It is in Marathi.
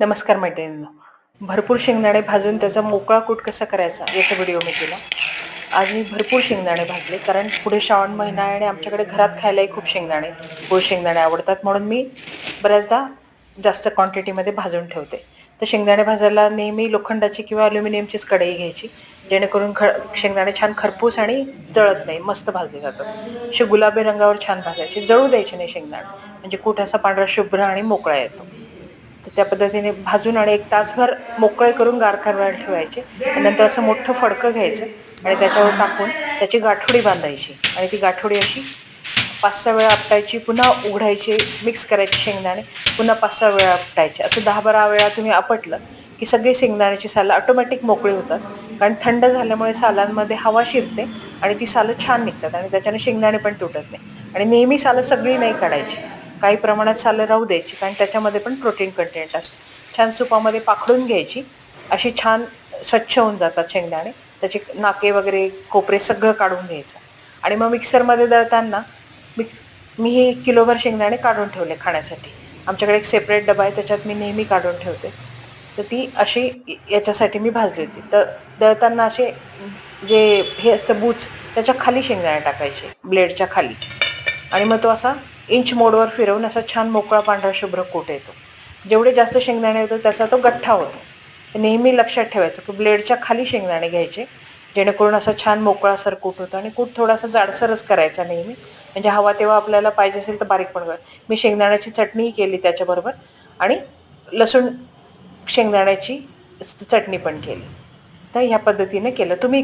नमस्कार मैत्रिणींनो. भरपूर शेंगदाणे भाजून त्याचा मोकळा कूट कसा करायचा याचा व्हिडिओ मी केला. आज मी भरपूर शेंगदाणे भाजले कारण पुढे श्रावण महिना आहे आणि आमच्याकडे घरात खायलाही खूप शेंगदाणे गोळ शेंगदाणे आवडतात. म्हणून मी बऱ्याचदा जास्त क्वांटिटीमध्ये भाजून ठेवते. तर शेंगदाणे भाजायला नेहमी लोखंडाची किंवा अल्युमिनियमचीच कढई घ्यायची जेणेकरून ख शेंगदाणे छान खरपूस आणि जळत नाही मस्त भाजले जातात. असे गुलाबी रंगावर छान भाजायचे जळू द्यायचे नाही शेंगदाणे. म्हणजे कूट असा पांढरा शुभ्र आणि मोकळा येतो. तर त्या पद्धतीने भाजून आणि एक तासभर मोकळे करून गार करायला ठेवायचे. आणि नंतर असं मोठं फडकं घ्यायचं आणि त्याच्यावर टाकून त्याची गाठोडी बांधायची. आणि ती गाठोडी अशी पाच सहा वेळा आपटायची पुन्हा उघडायची मिक्स करायची शेंगदाणे पुन्हा पाच सहा वेळा आपटायचे. असं दहा बारा वेळा तुम्ही आपटलं की सगळी शेंगदाण्याची सालं ऑटोमॅटिक मोकळी होतात. कारण थंड झाल्यामुळे सालांमध्ये हवा शिरते आणि ती सालं छान निघतात आणि त्याच्याने शेंगदाणे पण तुटत नाही. आणि नेहमी सालं सगळी नाही काढायची. काही प्रमाणात सालं राहू द्यायची कारण त्याच्यामध्ये पण प्रोटीन कंटेंट असतं. छान सुपामध्ये पाखडून घ्यायची. अशी छान स्वच्छ होऊन जातात शेंगदाणे. त्याचे नाके वगैरे कोपरे सगळं काढून घ्यायचं. आणि मग मिक्सरमध्ये दळताना मिक्स मी हे किलोभर शेंगदाणे काढून ठेवले खाण्यासाठी. आमच्याकडे एक सेपरेट डबा आहे त्याच्यात मी नेहमी काढून ठेवते. तर ती अशी याच्यासाठी मी भाजली होती. तर दळताना असे जे हे असतं बूच त्याच्याखाली शेंगदाणे टाकायचे ब्लेडच्या खाली. आणि मग तो असा इंच मोडवर फिरवून असा छान मोकळा पांढरा शुभ्र कोट येतो. जेवढे जास्त शेंगदाणे येतो त्याचा तो गठ्ठा होतो. तर नेहमी लक्षात ठेवायचं की ब्लेडच्या खाली शेंगदाणे घ्यायचे जेणेकरून असा छान मोकळा सर कूट होतो आणि कूट थोडासा जाडसरच करायचा नेहमी. म्हणजे हवा तेव्हा आपल्याला पाहिजे असेल तर बारीक पण कर. मी शेंगदाण्याची चटणीही केली त्याच्याबरोबर आणि लसूण शेंगदाण्याची चटणी पण केली. तर ह्या पद्धतीने केलं. तुम्ही